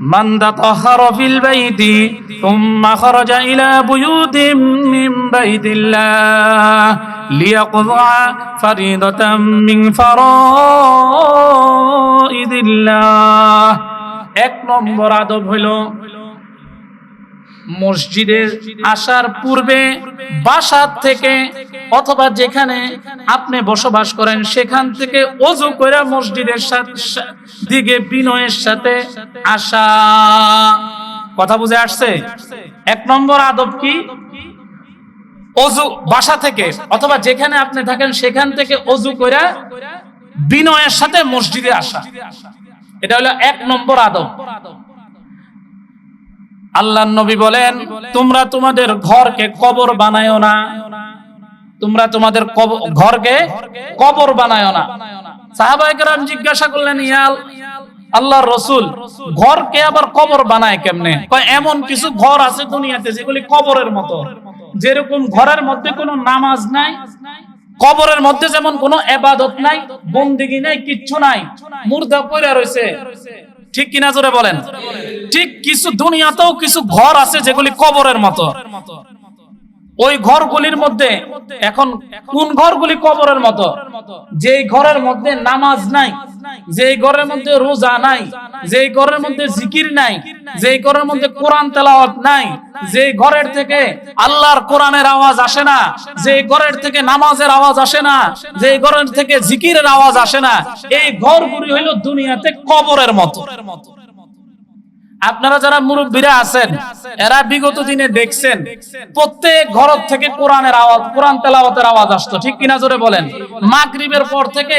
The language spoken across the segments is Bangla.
من تطهر في البيت ثم خرج إلى بيوت من بيت الله ليقضع فريضة من فرائض الله এক নম্বর আদব হইল মসজিদে আসার পূর্বে বাসার থেকে অথবা যেখানে আপনি বসবাস করেন, সেখান থেকে অজু করে মসজিদের দিকে বিনয়ের সাথে আসা। কথা বুঝে আসছে? এক নম্বর আদব কি? অজু বাসা থেকে অথবা যেখানে আপনি থাকেন, সেখান থেকে অজু করে বিনয়ের সাথে মসজিদে আসা। এটা হলো এক নম্বর আদব। আল্লাহ নবী বলেন, তোমরা তোমাদের ঘরকে কবর বানায় না। তোমরা তোমাদের ঘরকে কবর বানায়ো না। সাহাবাহাম জিজ্ঞাসা করলেন, ইয়াল আল্লাহ রসুল ঘরকে আবার কবর বানায় কেমনে? এমন কিছু ঘর আছে দুনিয়াতে যেগুলি কবরের মতো। যেরকম ঘরের মধ্যে কোনো নামাজ নাই, কবরের মধ্যে যেমন কোনো এবাদত নাই, বন্দিগি নাই, কিচ্ছু নাই, মুর্দা পড়ে রয়েছে ঠিক কিনা জোরে বলেন? ঠিক কিছু দুনিয়াতেও কিছু ঘর আছে যেগুলি কবরের মতো। ওই ঘরগুলির মধ্যে এখন কোন ঘরগুলি কবরের মতো? যেই ঘরের মধ্যে নামাজ নাই যে ঘরের মধ্যে রোজা নাই যে ঘরের মধ্যে জিকির নাই, যেই ঘরের মধ্যে কোরআন তেলাওয়াত নাই, যেই ঘরের থেকে আল্লাহর কোরআনের আওয়াজ আসে না যে ঘরের থেকে নামাজের আওয়াজ আসে না, যেই ঘরের থেকে জিকিরের আওয়াজ আসে না, এই ঘরগুলি হইল দুনিয়াতে কবরের মতো। আপনারা যারা মুরব্বীরা আছেন, এরা বিগত দিনে দেখছেন, প্রত্যেক ঘর থেকে কোরআনের আওয়াজ, কোরআন তেলাওয়াতের আওয়াজ আসতো। ঠিক কিনা জোরে বলেন? মাগরিবের পর থেকে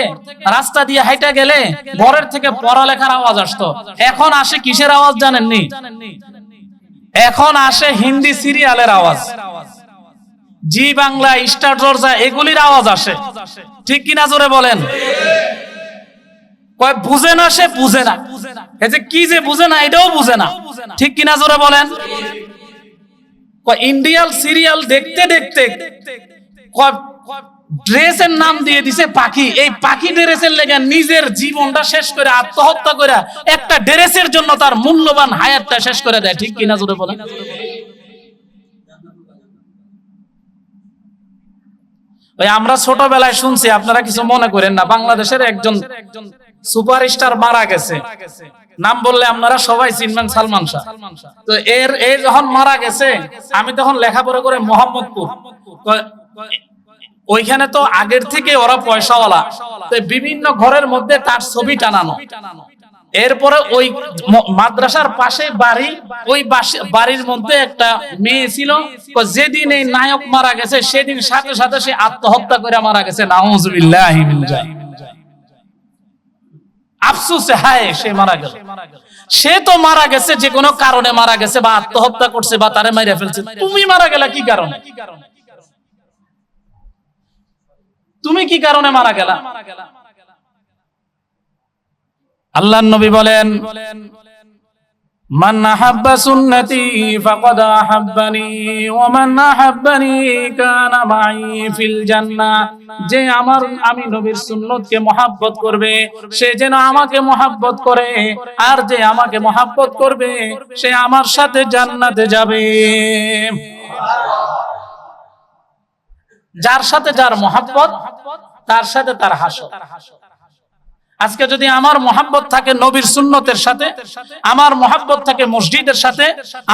রাস্তা দিয়ে হাইটা গেলে ঘরের থেকে পড়ালেখার আওয়াজ আসতো। এখন আসে কিসের আওয়াজ জানেননি? এখন আসে হিন্দি সিরিয়ালের আওয়াজ। জি বাংলা, স্টার জর্জা, এগুলির আওয়াজ আসে। ঠিক কিনা জোরে বলেন? বুঝে না সে বুঝে না। এই কি যে বুঝে না, এটাও বুঝে না। ঠিক কিনা জোরে বলেন? ইন্ডিয়াল সিরিয়াল দেখতে দেখতে ড্রেসের নাম দিয়ে দিছে পাখি। এই পাখি ড্রেসের লেগে নিজের জীবনটা শেষ করে আত্মহত্যা করে একটা ড্রেসের জন্য তার মূল্যবান হায়াতটা শেষ করে দেয়। ঠিক কিনা জোরে বলেন? ওই আমরা ছোটবেলায় শুনছি, আপনারা কিছু মনে করেন না, বাংলাদেশের একজন সুপারস্টার মারা গেছে। নাম বললে আপনারা সবাই চিনবেন সালমান শাহ। তো এর এ যখন মারা গেছে, আমি তখন লেখাপড়া করে মোহাম্মদপুর। ওইখানে তো আগের থেকে ওরা পয়সাওয়ালা। তো বিভিন্ন ঘরের মধ্যে তার ছবি টানানো। এরপরে ওই মাদ্রাসার পাশে বাড়ি, ওই বাড়ির মধ্যে একটা মেয়ে ছিল। যেদিন এই নায়ক মারা গেছে, সেদিন সাথে সাথে সে আত্মহত্যা করে মারা গেছে। নাউজুবিল্লাহি যালিক। আফসোসে, হায়, সে মারা গেল। সে তো মারা গেছে, যে কোনো কারণে মারা গেছে বা আত্মহত্যা করছে বা তারে মাইরা ফেলছে। তুমি মারা গেলা, কি কারণে? তুমি কি কারণে মারা গেলা? আল্লাহ নবী বলেন মান আহাব্বা সুন্নতি ফাকাদ আহাব্বানি, ওয়া মান আহাব্বানি কানা মাই ফিল যে আমার, আমি নবীর সুন্নতকে মহাব্বত করবে, সে যেন আমাকে মহাব্বত করে, আর যে আমাকে মহাব্বত করবে, সে আমার সাথে জান্নাতে যাবে। যার সাথে যার মহাব্বত, তার সাথে তার হাসর। আজকে যদি আমার মহাব্বত থাকে নবীর সুন্নতের সাথে, আমার মহাব্বত থাকে মসজিদের সাথে,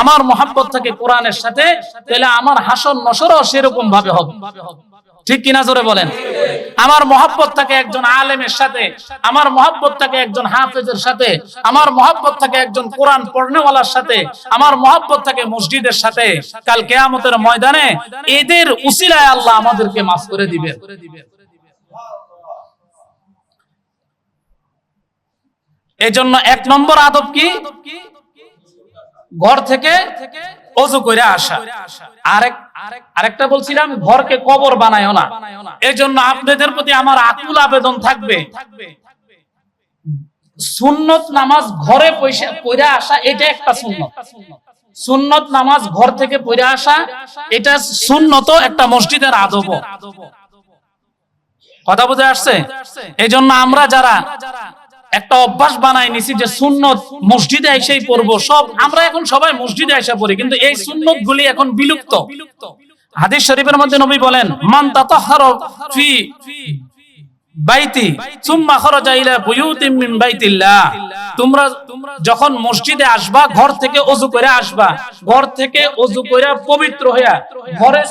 আমার মহাব্বত থাকে কোরআনের সাথে, তাহলে আমার হাসন নসরও সেরকম ভাবে হবে। ঠিক কিনা জোরে বলেন? আমার মহাব্বত থাকে একজন আলেমের সাথে, আমার মহাব্বত থাকে একজন হাফেজের সাথে, আমার মহাব্বত থাকে একজন কোরআন পড়নেওয়ালার সাথে, আমার মহাব্বত থাকে মসজিদের সাথে। কাল কেয়ামতের ময়দানে এদের উসিলায় আল্লাহ আমাদেরকে মাফ করে দিবেন। এজন্য এক নম্বর আদব কি? ঘর থেকে অজু করে আসা। আরেক আরেকটা বলছিলাম, ঘরকে কবর বানায়ও না। এজন্য আপনাদের প্রতি আমার আকুল আবেদন থাকবে। সুন্নত নামাজ ঘরে পয়সা পড়ে আসা, এটা একটা সুন্নত। সুন্নত নামাজ ঘর থেকে পড়ে আসা, এটা সুন্নত একটা মসজিদের আদব। কথা বুঝে আসছে? এই জন্য আমরা যারা একটা অভ্যাস বানাই নিছি যে সুন্নত মসজিদে এসেই পড়ব। সব আমরা এখন সবাই মসজিদে এসে পড়ি, কিন্তু এই সুন্নত গুলি এখন বিলুপ্ত। হাদিস শরীফের মধ্যে নবী বলেন, মান তাতাহারা ফি বাইতি খরাজা ইলা বুয়ুতিম মিন বাইতিল্লাহ। তোমরা যখন মসজিদে আসবা, ঘর থেকে ওযু করে আসবা। ঘর থেকে ওযু করে পবিত্র হইয়া ঘরে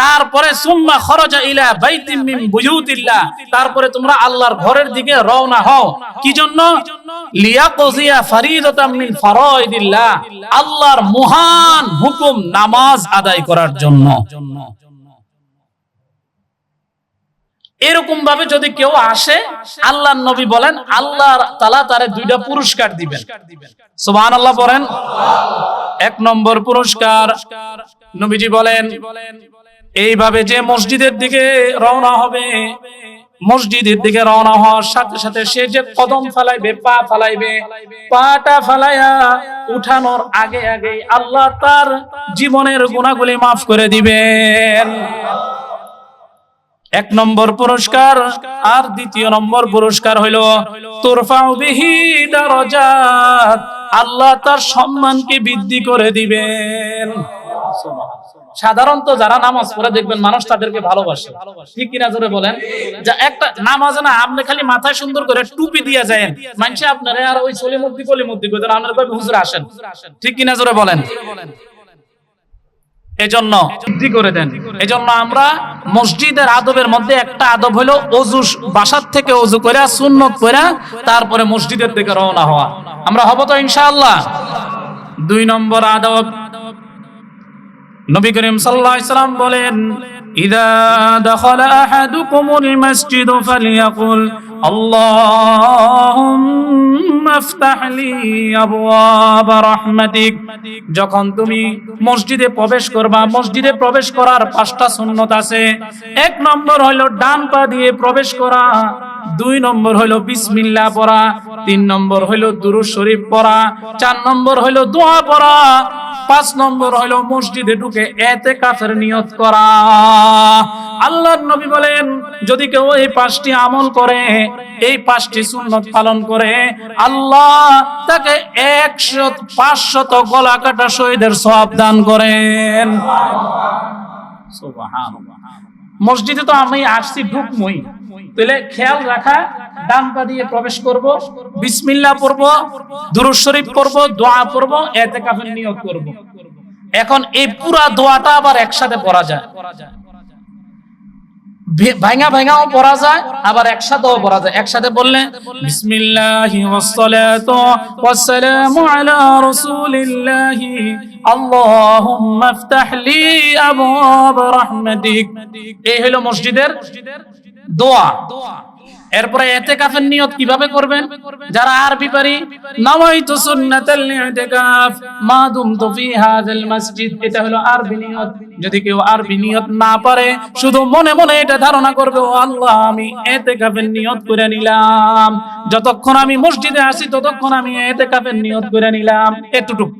তারপরে সুম্মা খরাজা ইলা বাইতিম মিন বুয়ুতিল্লাহ। তারপরে তোমরা আল্লাহর ঘরের দিকে রওনা হও। কি জন্য? লিয়াকজিয়া ফারিদাতাম মিন আল্লাহর মহান হুকুম নামাজ আদায় করার জন্য। এরকম ভাবে যদি কেউ আসে আল্লাহ নবী বলেন আল্লাহ তালা তারে দুইটা পুরস্কার দিবেন। সুবহান আল্লাহ বলেন এক নম্বর পুরস্কার, নবীজি বলেন, এইভাবে যে মসজিদের দিকে রওনা হবে, মসজিদের দিকে রওনা হওয়ার সাথে সাথে সে যে কদম ফালাইবে, পা ফালাইবে, পাটা ফালাইয়া উঠানোর আগে আগে আল্লাহ তার জীবনের গুণাগুলি মাফ করে দিবেন। এক নম্বর পুরস্কার আর দ্বিতীয় নম্বর পুরস্কার হইল আল্লাহ তার সম্মানকে বৃদ্ধি করে দিবেন। সাধারণত যারা নামাজ পড়ে দেখবেন মানুষ তাদেরকে ভালোবাসে। ঠিক কিনা জোরে বলেন? যা একটা নামাজ না, আপনি খালি মাথায় সুন্দর করে টুপি দিয়ে যায় মানুষে আপনারা আর ওই চলি মধ্যে কলি মধ্যে আপনারা হুজুর আসেন। ঠিক কিনা জোরে বলেন? এজন্য বৃদ্ধি করে দেন। এজন্য আমরা মসজিদের আদবের মধ্যে একটা আদব হলো অজু বাসার থেকে অজু করে সুন্নত করে তারপরে মসজিদের দিকে রওনা হওয়া। আমরা হব তো ইনশাআল্লাহ। দুই নম্বর আদব। নবী করিম সাল্লাল্লাহু আলাইহি সাল্লাম বলেন, ইদা দাখালা আহাদুকুমুল মাসজিদ ফালিয়াকুল। আল্লাহুম্মা ইফতাহ লি আবওয়াব রাহমাতিক। যখন তুমি মসজিদে প্রবেশ করবা, মসজিদে প্রবেশ করার পাঁচটা সুন্নত আছে। এক নম্বর হলো ডান পা দিয়ে প্রবেশ করা, দুই নম্বর হইল বিসমিল্লাহ পড়া, তিন নম্বর হইল দুরুদ শরীফ পড়া, চার নম্বর হইল দোয়া পড়া। পাঁচ নম্বর হইল মসজিদে ঢুকে এতে কাফের নিয়ত করা। আল্লাহর নবী বলেন, যদি কেউ এই পাঁচটি আমল করে, এই পাঁচটি সুন্নত পালন করে, আল্লাহ তাকে একশো পাঁচশত গলা কাটা শহীদের সব দান করেন। মসজিদে তো আমি আসছি, ঢুকমই। তাহলে খেয়াল রাখা, ডান পা দিয়ে প্রবেশ করব বিসমিল্লাহ পড়ব, দুরূদ শরীফ পড়ব, দোয়া পড়ব, এতেকাফের নিয়ত করব। এখন এই পুরা দোয়াটা আবার একসাথে পড়া যায়। ভাঙা ভাঙাও পড়া যায়, আবার একসাথেও পড়া যায়। একসাথে বললে, বিসমিল্লাহি ওয়াসসালাতু ওয়াসসালামু আলা রাসূলিল্লাহি, আল্লাহুম্মা ইফতাহ আবওয়াব রাহমাতিক। এই হলো মসজিদের দোয়া। এরপরে এতেকাফের নিয়ত কীভাবে করবেন? যারা আরবি পারি নাওয়াইতু সুন্নাতাল ইতিকাফ, মা দুমতু ফি হাযাল মসজিদ। এটা হলো আরবি নিয়ত। যদি কেউ আরবি নিয়ত না পারে, শুধু মনে মনে এটা ধারণা করবে, ও আল্লাহ, আমি এতেকাফের নিয়ত করে নিলাম। যতক্ষণ আমি মসজিদে আসি, ততক্ষণ আমি এতেকাফের নিয়ত করে নিলাম। এতটুক।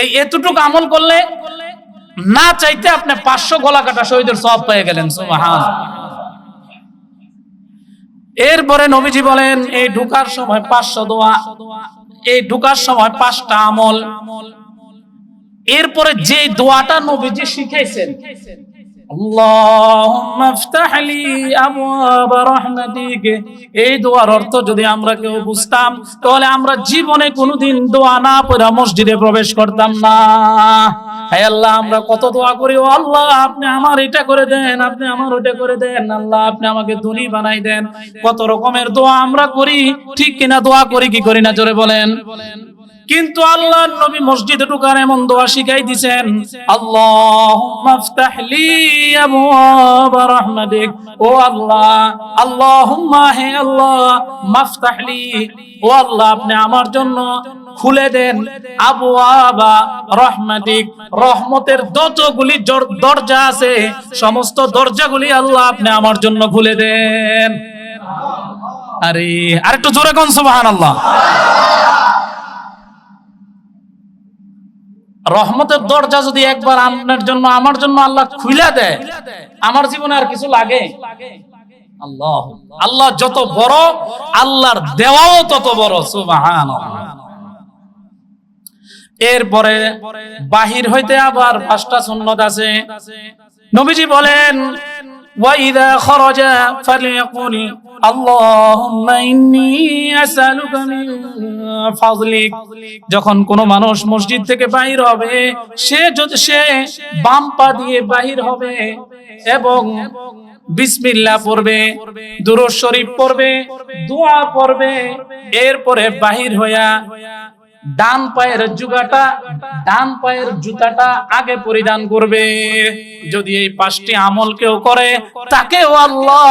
এই এতটুক আমল করলে না চাইতে আপনি পাঁচশো গলা কাটা শহীদের সব পেয়ে গেলেন সুবহান এরপরে নবীজি বলেন, এই ঢুকার সময় পাঁচশো দোয়া, এই ঢুকার সময় পাঁচটা আমল। এরপরে যে দোয়াটা নবীজি শিখাইছেন এই দোয়ার অর্থ যদি আমরা কেউ বুঝতাম, তাহলে আমরা জীবনে কোনোদিন দোয়া না পড়া মসজিদে প্রবেশ করতাম না। আল্লাহ, আমরা কত দোয়া করি আল্লাহ, আপনি আমার এটা করে দেন, আপনি আমার ওটা করে দেন, আল্লাহ, আপনি আমাকে ধনী বানাই দেন। কত রকমের দোয়া আমরা করি, ঠিক কিনা দোয়া করি কি করি না, জোরে বলেন। কিন্তু আল্লাহর নবী মসজিদে ঢুকার এমন দোয়া শিখাই দিছেন রাহমাতিক। ও আল্লাহ, আল্লাহুম্মা হে আল্লাহ, মাফতাহ লি। ও আল্লাহ, আপনি আমার জন্য খুলে দেন আবওয়াবা রহমাতিক। রহমতের যতগুলি দরজা আছে, সমস্ত দরজাগুলি আল্লাহ আপনি আমার জন্য খুলে দেন। আরে, আরেকটু জোরে কোন সুবহানাল্লাহ। রহমতের দরজা যদি একবার আপনার জন্য, আমার জন্য আল্লাহ খুলে দেয়, আমার জীবনে আর কিছু লাগে? আল্লাহ আল্লাহ যত বড়, আল্লাহর দেওয়াও তত বড় সুবাহান এরপরে বাহির হইতে আবার পাঁচটা সুন্নত আছে। নবীজি বলেন ওয়াইদা খরজা ফালিয়াকুল যখন কোন মানুষ মসজিদ থেকে বাহির হবে, সে যদি সে বাম পা দিয়ে বাহির হবে এবং বিসমিল্লাহ পড়বে, দুরুদ শরীফ পড়বে, দোয়া পড়বে, এরপরে বাহির হইয়া ডান পায়ের জুগাটা, ডান পায়ের জুতাটা আগে পরিধান করবে। যদি এই পাঁচটি আমল কেউ করে, তাকেও আল্লাহ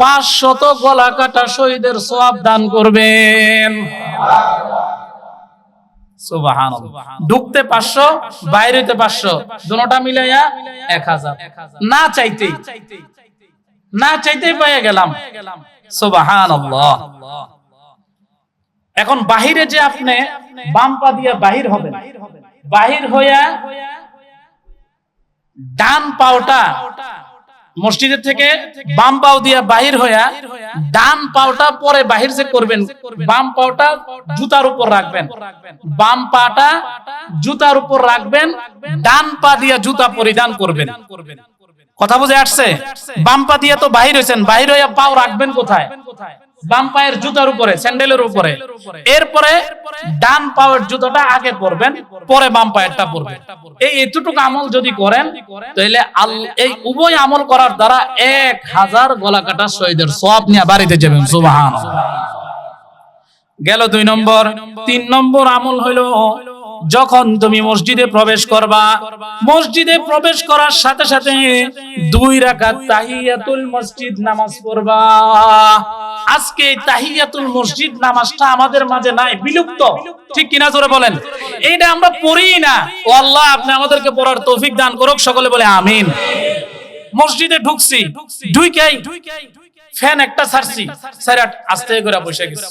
পাঁচশত গলা কাটা শহীদের সওয়াব দান করবেন। ঢুকতে পাঁচশো বাইরেতে পাঁচশো, দুটা মিলাইয়া এক হাজার। না চাইতেই না চাইতেই পেয়ে গেলাম। সুবহানাল্লাহ। এখন বাহিরে যে আপনি বাম পা দিয়ে বাহির হবেন, বাহির হইয়া ডান পাওটা মসজিদের থেকে বাম পাও দিয়া বাহির হইয়া ডান পাওটা পরে বাহির যে করবেন, বাম পাওটা জুতার উপর রাখবেন। বাম পাটা জুতার উপর রাখবেন, ডান পা দিয়া জুতা পরিধান করবেন। কথা বুঝে আসছে? বাম পা দিয়ে তো বাহির হয়েছেন বাহির হইয়া পাও রাখবেন কোথায়? বাম পায়ের জুতার উপরে, স্যান্ডেলের উপরে। এরপরে ডান পায়ের জুতাটা আগে পরবেন, পরে বাম পায়েরটা পরবেন। এই এতটুকু আমল যদি করেন, তাহলে এই উভয় আমল করার দ্বারা এক হাজার গলা কাটা শহীদের সব নিয়ে বাড়িতে যাবেন সুবাহ গেল দুই নম্বর। তিন নম্বর আমল হইল যখন তুমি মসজিদে প্রবেশ করবা, মসজিদে প্রবেশ করার সাথে সাথে দুই রাকাত তাহিয়াতুল মসজিদ নামাজ পড়বা। আজকে তাহিয়াতুল মসজিদ নামাজটা আমাদের মাঝে নাই, বিলুপ্ত। ঠিক কিনা জোরে বলেন? এইটা আমরা পড়ি না। ও আল্লাহ, আপনি আমাদেরকে পড়ার তৌফিক দান করুক, সকলে বলে আমিন। মসজিদে ঢুকছি, ঢুইকাই ফ্যান একটা ছাড়ছি স্যার আস্তে করে বসে গেছি।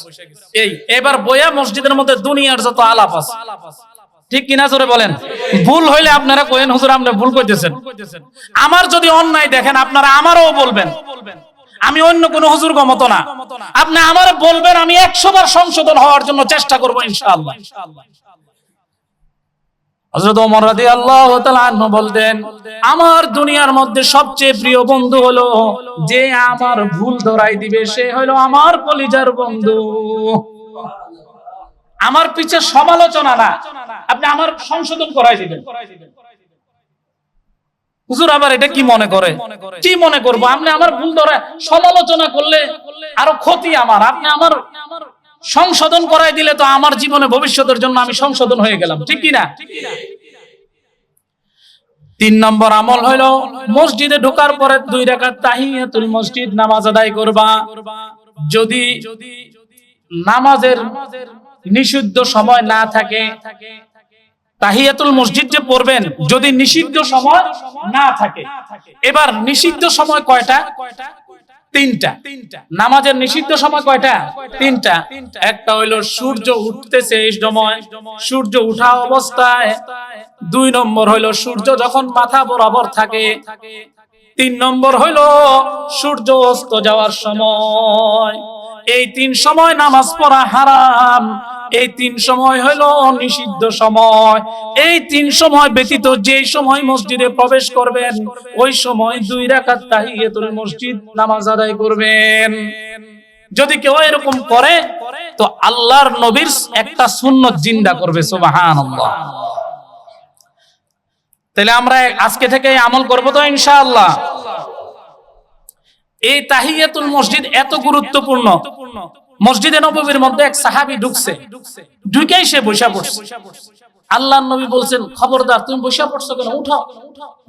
এই, এবার বইয়া মসজিদের মধ্যে দুনিয়ার যত আলাপ আছে ঠিক কিনা জোরে বলেন? ভুল হইলে আপনারা কোয়েন হুজুর, আপনি ভুল করতেছেন আমার যদি অন্যায় দেখেন, আপনারা আমারও বলবেন। আমি অন্য কোন হুজুর মতো না। আপনি আমার বলবেন, আমি একশো বার সংশোধন হওয়ার জন্য চেষ্টা করব, ইনশাআল্লাহ। হযরত ওমর তাআলা আনহু বলতেন, আমার দুনিয়ার মধ্যে সবচেয়ে প্রিয় বন্ধু হলো যে আমার ভুল ধরাই দিবে, সে হলো আমার কলিজার বন্ধু। আমার পিছে সমালোচনা না। আপনি আমার সংশোধন করাই দিবেন। হুজুর, আবার এটা কি মনে করে? কি মনে করব? আপনি আমার ভুল ধরে সমালোচনা করলে আরও ক্ষতি আমার। আপনি আমার সংশোধন করাই দিলে তো আমার জীবনে ভবিষ্যতের জন্য আমি সংশোধন হয়ে গেলাম। ঠিক কি না? তিন নম্বর আমল হইল, মসজিদে ঢোকার পরে দুই রাকাত তাহিয়াতুল মসজিদ নামাজ আদায় করবা। যদি নামাজের নিষিদ্ধ সময় না থাকে। তাহিয়াতুল মসজিদ যে পড়বেন, যদি নিষিদ্ধ সময় না থাকে। এবার নিষিদ্ধ সময় কয়টা? তিনটা। নামাজের নিষিদ্ধ সময় কয়টা? তিনটা। একটা হইল সূর্য উঠতেছে এই সময়। সূর্য উঠা অবস্থায়। দুই নম্বর হইল সূর্য যখন মাথা বরাবর থাকে। তিন নম্বর হইল সূর্য অস্ত যাওয়ার সময়। এই তিন সময় নামাজ পড়া হারাম। এই তিন সময় হইল নিষিদ্ধ সময়। এই তিন সময় ব্যতীত যে সময় মসজিদে প্রবেশ করবেন, ওই সময় দুই রাকাত তাহিয়াতুল মসজিদ নামাজ আদায় করবেন। যদি কেউ এরকম করে, তো আল্লাহর নবীর একটা সুন্নত জিন্দা করবে, সুবহানাল্লাহ। তাহলে আমরা আজকে থেকে আমল করব তো ইনশাআল্লাহ। এই তাহিয়াতুল মসজিদ এত গুরুত্বপূর্ণ। মসজিদে নববীর মধ্যে এক সাহাবী ঢুকছে। ঢুকেই সে বসে পড়ছে। আল্লাহ নবী বলছেন, খবরদার, তুমি বসে পড়ছো কেন? উঠো।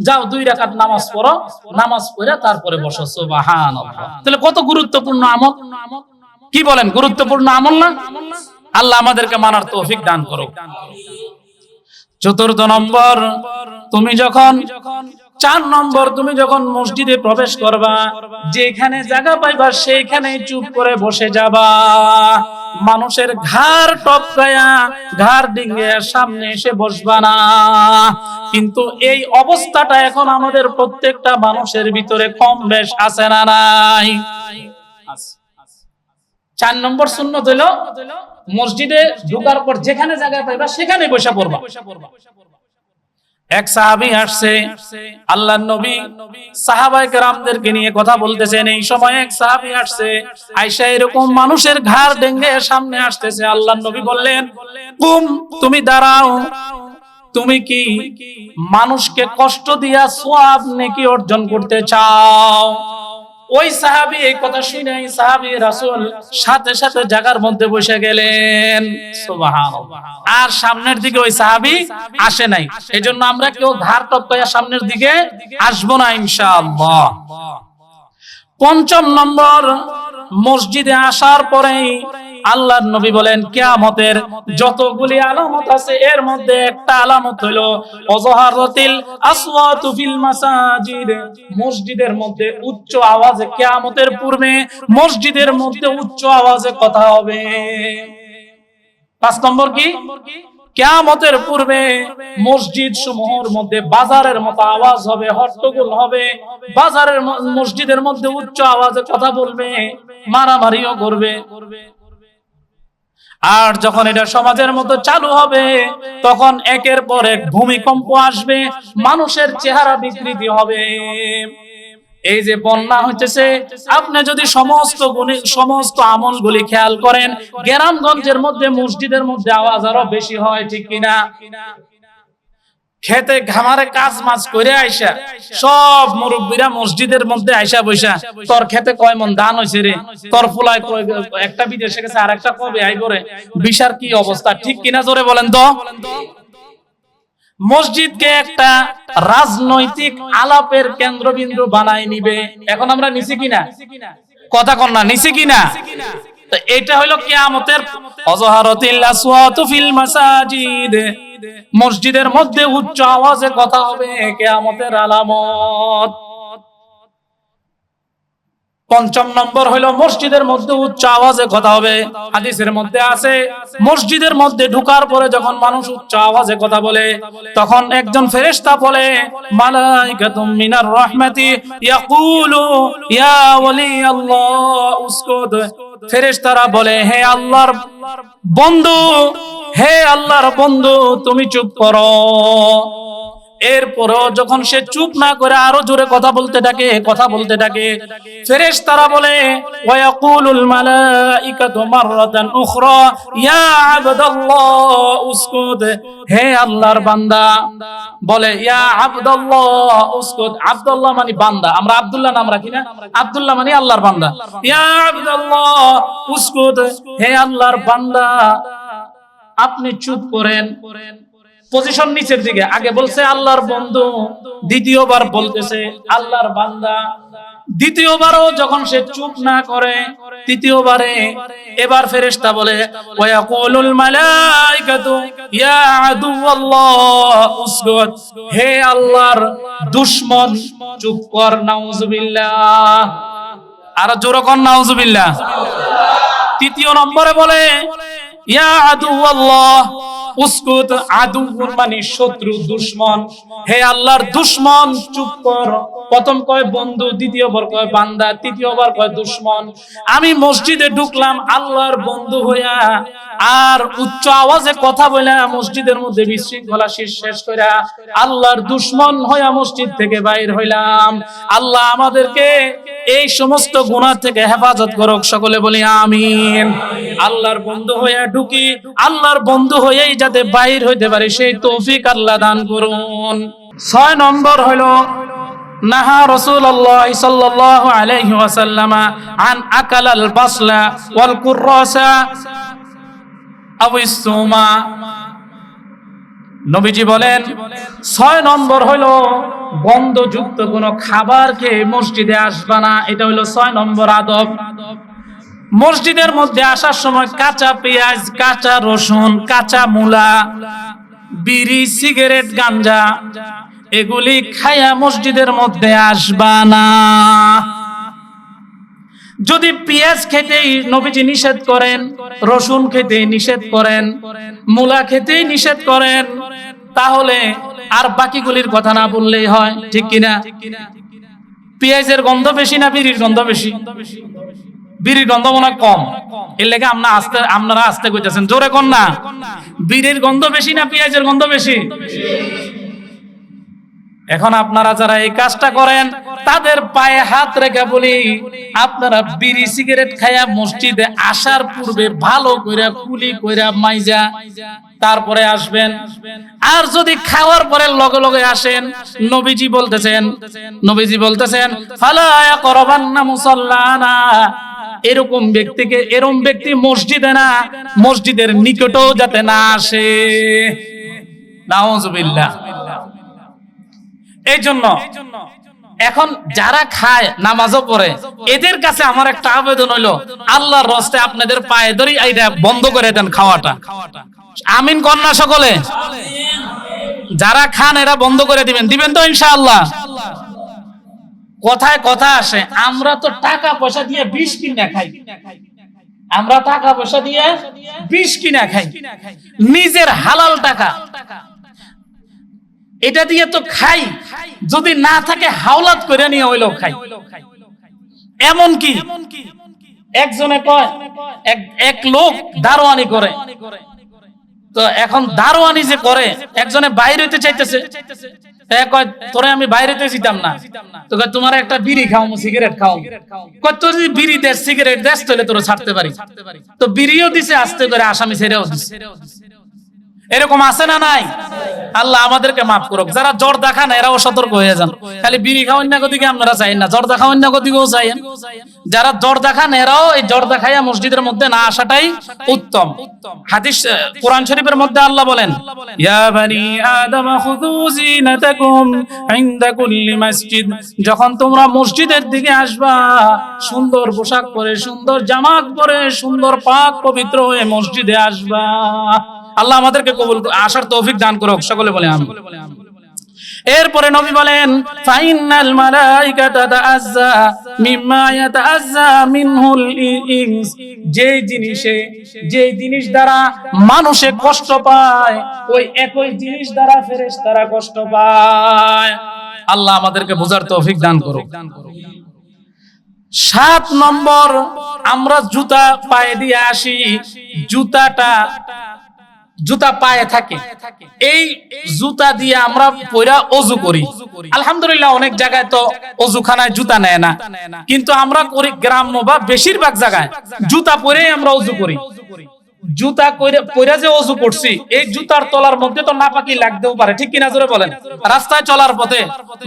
যাও, দুই রাকাত নামাজ পড়ো। নামাজ পড়ে তারপরে বসো। সুবহানাল্লাহ। তাহলে কত গুরুত্বপূর্ণ আমল? কি বলেন, গুরুত্বপূর্ণ আমল না? আল্লাহ আমাদেরকে মানার তৌফিক দান করো চতুর্থ নম্বর, তুমি যখন চার নম্বর তুমি যখন মসজিদে প্রবেশ করবা, যেখানে জায়গা পাইবা সেইখানে চুপ করে বসে যাবা। মানুষের ঘাড় টপকায়া, ঘাড় ডিঙ্গে সামনে এসে বসবা না। কিন্তু এই অবস্থাটা এখন আমাদের প্রত্যেকটা মানুষের ভিতরে কম বেশ আছে না নাই? চার নম্বর শূন্য হইল মসজিদে ঢুকার পর যেখানে জায়গা পাইবা, সেখানে বসে পড়বা। এক সাহাবি আসছে আল্লাহ নবী সাহাবাই কেরামদেরকে নিয়ে কথা বলতেছেন। এই সময় এক সাহাবি আসছে আয়সা এরকম মানুষের ঘাড় ডেঙ্গে সামনে আসতেছে। আল্লাহ নবী বললেন, কুম, তুমি দাঁড়াও। তুমি কি মানুষকে কষ্ট দিয়া সোয়াব নাকি অর্জন করতে চাও? ওই সাহাবি এই কথা শুনে সাহাবি রাসুল সাথে সাথে জায়গার মধ্যে বসে গেলেন। আর সামনের দিকে ওই সাহাবি আসে নাই। এই জন্য আমরা কেউ ধার টপকাইয়া সামনের দিকে আসব না ইনশাআল্লাহ। পঞ্চম নম্বর মসজিদে আসার পরেই আল্লাহর নবী বলেন, কিয়ামতের যতগুলি আলামত আছে, এর মধ্যে একটা আলামত হলো, অজহারাতিল আসওয়াতু ফিল মাসাজিদ। মসজিদের মধ্যে উচ্চ আওয়াজে কিয়ামতের পূর্বে মসজিদের মধ্যে উচ্চ আওয়াজে কথা হবে। পাঁচ নম্বর কি? কেয়ামতের পূর্বে মসজিদ সমূহের মধ্যে বাজারের মতো আওয়াজ হবে, হট্টগোল হবে। বাজারের মসজিদের মধ্যে উচ্চ আওয়াজে কথা বলবে, মারামারিও করবে। আর যখন এটা সমাজের মতো চালু হবে, তখন একের পর এক ভূমিকম্প আসবে, মানুষের চেহারা বিকৃতি হবে। এই যে বন্যা হইতেছে, আপনি যদি সমস্ত গুণে, সমস্ত আমলগুলি খেয়াল করেন গ্রামগঞ্জের মধ্যে, মসজিদের মধ্যে আওয়াজ আরও বেশি হয়, ঠিক কিনা? খেতে ঘামারে কাজ মাছ করে আইসা, সব মুরব্বীরা মসজিদের মধ্যে আইসা বইসা, তোর খেতে কয় মন দান হইছে রে? তোর ফুলায় একটা বিদেশে গেছে আর একটা কবে আই করে বিশার কি অবস্থা? ঠিক কিনা জোরে বলেন তো? মসজিদকে একটা রাজনৈতিক আলাপের কেন্দ্রবিন্দু বানাই নিবে। এখন আমরা নিছি কিনা? কথা কন না, নিছি কিনা? এটা হলো কিয়ামতের অজহারাতিল আসওয়াতু ফিল মাসাজিদ। মসজিদের মধ্যে উচ্চ আওয়াজে কথা হবে, কিয়ামতের আলামত। পঞ্চম নম্বর হলো মসজিদের মধ্যে উচ্চ আওয়াজে কথা হবে, হাদিসের মধ্যে আছে। মসজিদের মধ্যে ঢুকার পরে যখন মানুষ উচ্চ আওয়াজে কথা বলে, তখন একজন ফেরেশতা বলে, মালাইকাতুম মিনার রাহমাতি ইয়াকুলু, ইয়া ওয়ালি আল্লাহ উসকুদ। ফেরেশতারা বলে হে আল্লাহর বন্ধু হে আল্লাহর বন্ধু তুমি চুপ করো। এরপরও যখন সে চুপ না করে আরও জোরে কথা বলতে ডাকে, কথা বলতে ডাকে ফেরেশ তারা বলে ওয়াকুলুল মালাইকাতু মাররাতান উখরা, ইয়া আবদাল্লাহ উসকুত হে আল্লাহর বান্দা। বলে, ইয়া আবদাল্লাহ উসকুত আব্দুল্লাহ মানে বান্দা। আমরা আব্দুল্লাহ নাম রাখি না? আব্দুল্লাহ মানে আল্লাহর বান্দা। ইয়া আবদাল্লাহ উসকুত হে আল্লাহর বান্দা, আপনি চুপ করেন। পজিশন নিচের দিকে। আগে বলছে, আল্লাহর বন্ধু। দ্বিতীয়বার বলতেছে, আল্লাহর বান্দা। দ্বিতীয়বারও যখন সে চুপ না করে, তৃতীয়বারে এবার ফেরেশতা বলে ওয়াকুলুল মালাইকাতু, ইয়া আদুওয়াল্লাহ, উসগুদ। হে আল্লাহর দুশমন, চুপ কর, নাউজুবিল্লাহ। আর জোরে কর, নাউজুবিল্লাহ। তৃতীয় নম্বরে বলে, ইয়া আদুওয়াল্লাহ উসকুত আদু মানে শত্রু দুশ্মন। হে আল্লাহর দুশ্মন, চুপ কর। প্রথম কয় বন্ধু, দ্বিতীয়বার কয় বান্দা, তৃতীয়বার কয় দুশ্মন। আমি মসজিদে ঢুকলাম, আল্লাহর বন্ধু হইয়া আর উচ্চ আওয়াজে কথা বলে মসজিদের মধ্যে বিশৃঙ্খলা শেষ করে আল্লাহর দুশ্মন হইয়া মসজিদ থেকে বাইর হইলাম। আল্লাহ আমাদেরকে এই সমস্ত গুনাহ থেকে হেফাজত করুক, সকলে বলি আমিন। আল্লাহর বন্ধু হইয়া ঢুকি, আল্লাহর বন্ধু হয়েই যাতে বাইর হইতে পারে, সেই তৌফিক আল্লাহ দান করুন। ছয় নম্বর হলো নাহা রাসূলুল্লাহ সাল্লাল্লাহু আলাইহি ওয়াসাল্লাম আন বাসলা ওয়াল নবীজি বলেন, ছয় নম্বর হলো গন্ধযুক্ত কোন খাবার খেয়ে মসজিদে আসবা না। এটা হলো ছয় নম্বর আদব। মসজিদের মধ্যে আসার সময় কাঁচা পেঁয়াজ, কাঁচা রসুন, কাঁচা মূলা, বিড়ি, সিগারেট, গাঞ্জা, এগুলি খায়া মসজিদের মধ্যে আসবা না। যদি পেঁয়াজ খেতেই নবীজি নিষেধ করেন, রসুন খেতে নিষেধ করেন, মূলা খেতেই নিষেধ করেন, তাহলে আর বাকিগুলির কথা না বললেই হয়, ঠিক কিনা? পেঁয়াজের গন্ধ বেশি না বিড়ির গন্ধ বেশি? বিড়ির গন্ধ মনে কম। এর লেগে আমরা আস্তে, আপনারা আস্তে কইতেছেন। জোরে কন না। বিড়ির গন্ধ বেশি না পেঁয়াজের গন্ধ বেশি? এখন আপনারা যারা এই কাজটা করেন, তাদের পায়ে হাত রেখে বলি, আপনারা বিড়ি সিগারেট খায়া মসজিদে আসার পূর্বে ভালো কইরা, কুলি কইরা মাইজা, তারপরে আসবেন। আর যদি খাওয়ার পরে লগে লগে আসেন, নবীজি বলতেছেন নবীজি বলতেছেন, ফালা করবান্না মুসাল্লানা। এরকম ব্যক্তিকে এরকম ব্যক্তি মসজিদে না, মসজিদের নিকটেও যাতে না আসে। নাউজুবিল্লাহ। এই জন্য এখন যারা খায়, নামাজও পড়ে, এদের কাছে আমার একটা আবেদন হইল, আল্লাহর রস্তে আপনাদের পায়ে ধরি এইটা বন্ধ করে দেন খাওয়াটা। আমিন কন্যা সকলে? যারা খান, এরা বন্ধ করে দিবেন। দিবেন তো ইনশাআল্লাহ। কথায় কথা আসে, আমরা তো টাকা পয়সা দিয়ে বিষ কিনা খাই। আমরা টাকা পয়সা দিয়ে বিষ কিনা খাই। নিজের হালাল টাকা। এটা দিয়ে তো খাই। যদি না থাকে হাওলাত করে নিয়ে লোক খাই। এমন কি? একজনে কয়, এক- লোক দারোয়ানি করে। তো এখন দারোয়ানি যে করে, একজনে বাইরে হইতে চাইতেছে। তোরে আমি বাইরে যেতাম না। তোমার একটা বিড়ি খাও সিগারেট খাও যদি বিড়ি দেশ সিগারেট দেশ তোরা ছাড়তে তো বিড়িও দিছে, আস্তে করে আসামি ছেড়েও এরকম আছে না নাই? আল্লাহ আমাদেরকে মাফ করুক। যারা জ্বর দেখান এরাও সতর্ক হয়ে যান। খালি বিড়ি খাওয়ান না গতিকে আপনারা চাইন না। জ্বর দেখাওয়ান না গতিকেও চাইন যারা জ্বর দেখান এরাও এই জ্বর দেখাইয়া মসজিদের মধ্যে না আসাটাই উত্তম। হাদিস কোরআন শরীফের মধ্যে আল্লাহ বলেন, ইয়া বানি আদম খুযু জিনাতাকুম ইনদা কুল্লি মসজিদ। যখন তোমরা মসজিদের দিকে আসবা, সুন্দর পোশাক পরে, সুন্দর জামা পরে, সুন্দর পাক পবিত্র হয়ে মসজিদে আসবা। আল্লাহ আমাদেরকে কবুল আসার তৌফিক দান করুক, সকলে বলে আমি এরপরে নবী বলেন, ফাইনাল মালাইকাতা তাআজ্জা মিম্মা ইয়াতাআজ্জা মিনহুল ইনস যে জিনিসে যে জিনিস দ্বারা মানুষে কষ্ট পায়, ওই একই জিনিস দ্বারা ফেরেশতারা কষ্ট পায়। আল্লাহ আমাদেরকে বোঝার তৌফিক দান করুক। সাত নম্বর, আমরা জুতা পায়ে দিয়ে আসি, জুতাটা জুতা পায়ে থাকে। এই জুতা দিয়ে আমরা পয়রা অজু করি। আলহামদুলিল্লাহ অনেক জায়গায় তো অজুখানায় জুতা নেয় না। কিন্তু আমরা করি গ্রাম্য বা বেশিরভাগ জায়গায়। জুতা পরেই আমরা অজু করি। জুতা পইরা যে অজু করছি, এই জুতার তলার মধ্যে তো নাপাকি লাগতেও পারে। ঠিক কিনা জোরে বলেন? রাস্তায় চলার পথে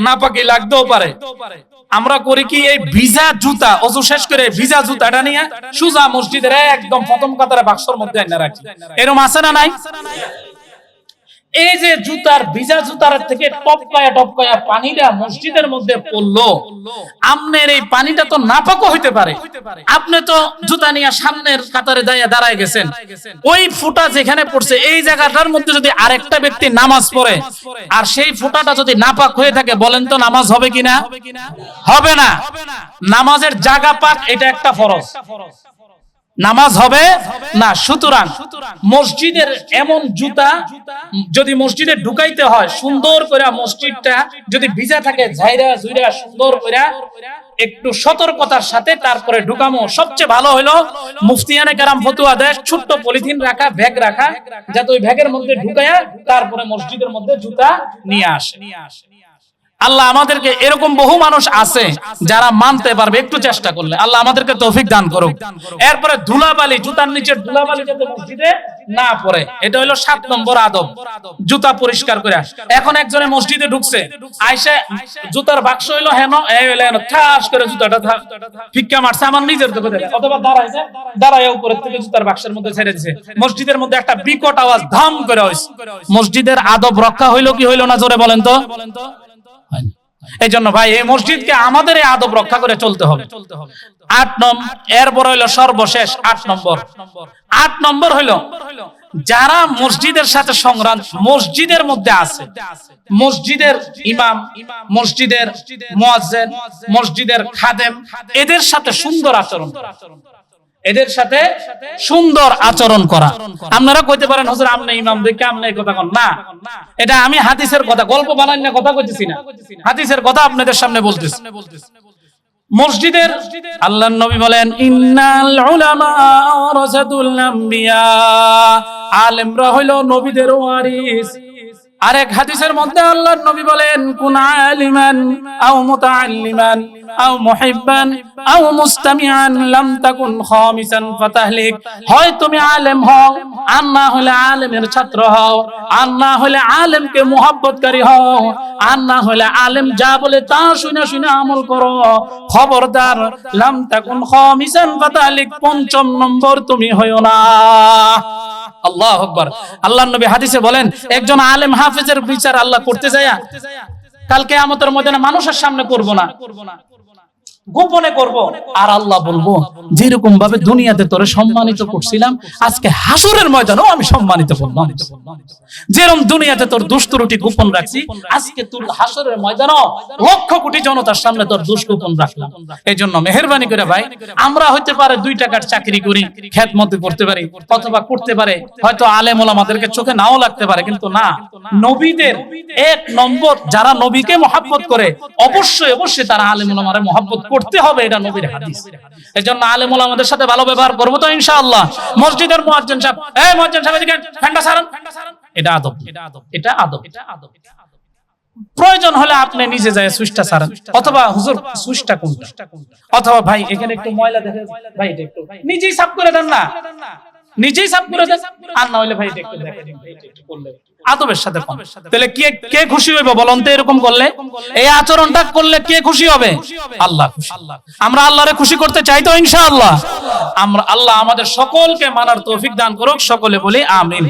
নাপাকি লাগতেও পারে। আমরা করি কি এই ভিজা জুতা, অজু শেষ করে ভিজা জুতাটা নিয়ে সুজা মসজিদের একদম প্রথম কাতারে বাক্সর মধ্যে রাখি। এরকম আছে না নাই? এই যে জুতার ভিজা জুতার থেকে টপকায়া টপকায়া পানিটা মসজিদের মধ্যে পড়ল, আমনের এই পানিটা তো নাপাকও হইতে পারে। আপনি তো জুতা নিয়ে সামনের কাতারে দাঁড়িয়ে দাঁড়ায় গেছেন। ওই ফুটা যেখানে পড়ছে, এই জায়গাটার মধ্যে যদি আরেকটা ব্যক্তি নামাজ পড়ে, আর সেই ফুটাটা যদি নাপাক হয়ে থাকে, বলেন তো নামাজ হবে কিনা? হবে না। নামাজের জায়গা পাক, এটা একটা ফরজ। নামাজ হবে না সুতরাং মসজিদের এমন জুতা যদি মসজিদে ঢুকাইতে হয় সুন্দর করে মসজিদটা যদি ভিজা থাকে ঝাইরা ঝুইরা সুন্দর করে একটু সতর্কতার সাথে তারপরে ঢুকামো। সবচেয়ে ভালো হলো মুফতিয়ানে কারাম ফতুয়া দেয় ছোট্ট পলিথিন রাখা ব্যাগ রাখা যাতে ওই ব্যাগের মধ্যে ঢুকায়া তারপরে মসজিদের মধ্যে জুতা নিয়ে আসে। আল্লাহ আমাদেরকে এরকম বহু মানুষ আছে যারা মানতে পারবে, একটু চেষ্টা করলে। আল্লাহ আমাদেরকে তৌফিক দান করুক। এরপরে ধুলাবালি, জুতার নিচে ধুলাবালি যাতে মসজিদে না পড়ে, এটা হলো সাত নম্বর আদব। জুতা পরিষ্কার করে। এখন একজনে মসজিদে ঢুকছে, আইসে জুতার বাক্স হইল হেন হইল হেন ঠাস করে জুতাটা থা- ফিক্কা মারছে, আমার নিজের দেখে। অথবা দাঁড়াইছে দাঁড়ায় উপরের থেকে জুতার বাক্সের মধ্যে ছেড়ে দিছে। মসজিদের মধ্যে একটা বিকট আওয়াজ, ধাম করে হইছে। মসজিদের আদব রক্ষা হইল কি হইল না, জোরে বলেন তো? হয়। এই জন্য ভাই, এই মসজিদকে আমাদের এই আদব রক্ষা করে চলতে হবে আট নম্বর এরপর হইল সর্বশেষ আট নম্বর আট নম্বর হইল, যারা মসজিদের সাথে সংগ্রাম মসজিদের মধ্যে আছে মসজিদের ইমাম, মসজিদের মসজিদের খাদেম, এদের সাথে সুন্দর আচরণ। এদের সাথে সুন্দর আচরণ করা। আপনারা কইতে পারেন, হুজুর, আপনি ইমাম, দেখে আপনি এই কথা কন। না। এটা আমি হাদিসের কথা, গল্প বানাই না, কথা কইতেছি না। হাদিসের কথা আপনাদের সামনে বলতেছি। মসজিদের আল্লাহর নবী বলেন, ইন্নাল উলামা ওয়ারাসাতুল আম্বিয়া। আলেমরা হইল নবীদের ওয়ারিস। আরেক হাদিসের মধ্যে আল্লাহর নবী বলেন, কুন আলিমান আও মুতাআল্লিমান। আও মুহিব্বান, আও মুস্তামিআন, লাম তাকুন খামিসান ফাতাহলিক। হয় তুমি আলেম হও, আর না হলে আলেমের ছাত্র হও, আর না হলে আলেমকে মুহাব্বতকারী হও, আর না হলে আলেম যা বলে তা শুনে শুনে আমল করো। খবরদার, লাম তাকুন খামিসান ফাতাহলিক, পঞ্চম নম্বর তুমি হইও না। আল্লাহ আকবার। আল্লাহ নবী হাদিসে বলেন, একজন আলেম হাফেজের বিচার আল্লাহ করতে যায় কালকে আমাদের মধ্যে মানুষের সামনে করব না। গোপনে করব। আর আল্লাহ বলব, যেরকম ভাবে দুনিয়াতে তোরে সম্মানিত করছিলাম, আজকে হাসুরের ময়দানেও আমি সম্মানিত করলাম। যেরকম দুনিয়াতে তোর দুষ্টরুটি গোপন রাখছি, আজকে তোর হাসুরের ময়দানেও লক্ষ কোটি জনতার সামনে তোর দুষ গোপন রাখলাম। এই জন্য মেহরবানি করে ভাই, আমরা হইতে পারে দুই টাকার চাকরি করি খ্যাত মধ্যে করতে পারি, অথবা করতে পারে, হয়তো আলেম ওলামাদেরকে চোখে নাও লাগতে পারে, কিন্তু না। নবীদের এক নম্বর, যারা নবীকে মহাব্বত করে, অবশ্যই অবশ্যই তারা আলেম ওলামারে মহাব্বত করতে হবে এটা নবীর হাদিস। এই জন্য আলেম ওলামাদের সাথে ভালো ব্যবহার করব তো ইনশাআল্লাহ। মসজিদের মুয়াজ্জিন সাহেব, এই মুয়াজ্জিন সাহেব এদিকে ফ্যানটা সারান এটা আদব। এটা আদব। এটা আদব প্রয়োজন হলে আপনি নিজে যায় সুইচটা সারান অথবা হুজুর, সুইচটা কোনটা? অথবা ভাই, এখানে একটু ময়লা দেখে ভাই, এটা একটু নিজেই সাফ করে দেন না। নিজেই সাফ করে দেন। আর না হলে ভাই, এটা একটু দেখেন। আদবের সাথে তাহলে কে কে খুশি হইব বলুন তো এরকম করলে? এই আচরণটা করলে কে খুশি হবে? আল্লাহ খুশি। আমরা আল্লাহরে খুশি করতে চাই তো ইনশাআল্লাহ। আমরা আল্লাহ আমাদের সকলকে মানার তৌফিক দান করুক সকলে বলি আমিন।